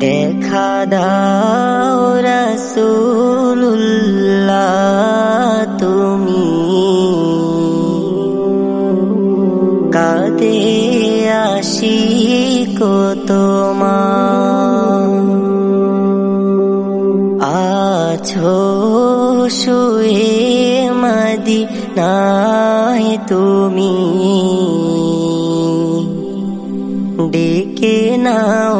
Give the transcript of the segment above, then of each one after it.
দেখা দাও রসুল্লাহ তুমি কাদে আসি কো আছো শুয়ে মদি নাই তুমি ডেকে নাও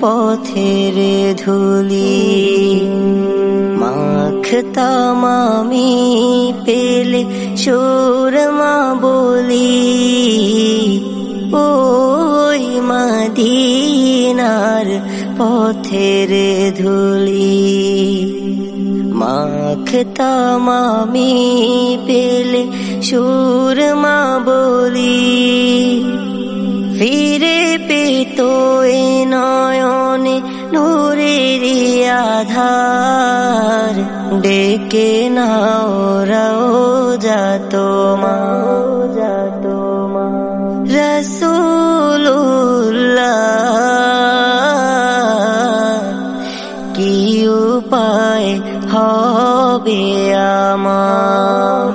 পথের ধুলি। মাখতাম আমি পেলে সুরমা বলি। ওই মদিনার পথের ধুলি। মাখতাম আমি পেলে সুরমা নূরের আধার ডেকে নাও রাও যা তোমা যা তোমা রসুল্লাহ কি উপায় হবে আমার?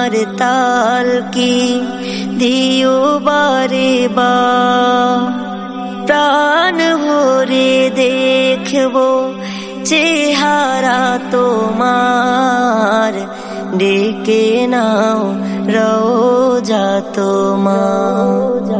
মার তাল কি দিও বারে বা। প্রাণ ভরে দেখব চেহারা তোমার। ডেকে নাও তোমার যা তোমার।